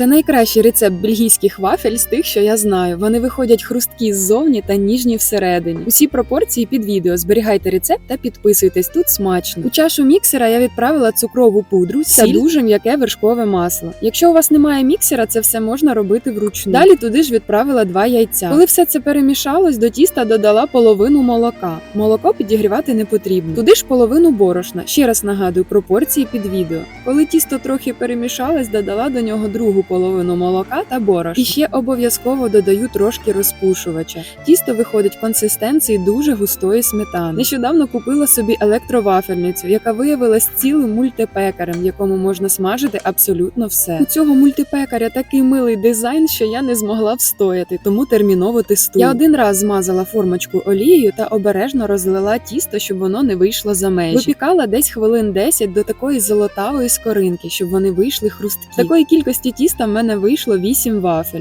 Це найкращий рецепт бельгійських вафель з тих, що я знаю. Вони виходять хрусткі ззовні та ніжні всередині. Усі пропорції під відео. Зберігайте рецепт та підписуйтесь. Тут смачно. У чашу міксера я відправила цукрову пудру та дуже м'яке вершкове масло. Якщо у вас немає міксера, це все можна робити вручну. Далі туди ж відправила два яйця. Коли все це перемішалось, до тіста додала половину молока. Молоко підігрівати не потрібно. Туди ж половину борошна. Ще раз нагадую пропорції під відео. Коли тісто трохи перемішалось, додала до нього другу половину молока та борошна. І ще обов'язково додаю трошки розпушувача. Тісто виходить консистенції дуже густої сметани. Нещодавно купила собі електровафельницю, яка виявилась цілим мультипекарем, в якому можна смажити абсолютно все. У цього мультипекаря такий милий дизайн, що я не змогла встояти, тому терміново тестую. Я один раз змазала формочку олією та обережно розлила тісто, щоб воно не вийшло за межі. Випікала десь хвилин 10 до такої золотавої скоринки, щоб вони вийшли хрусткі. Такої кількості тіста в мене вийшло 8 вафель.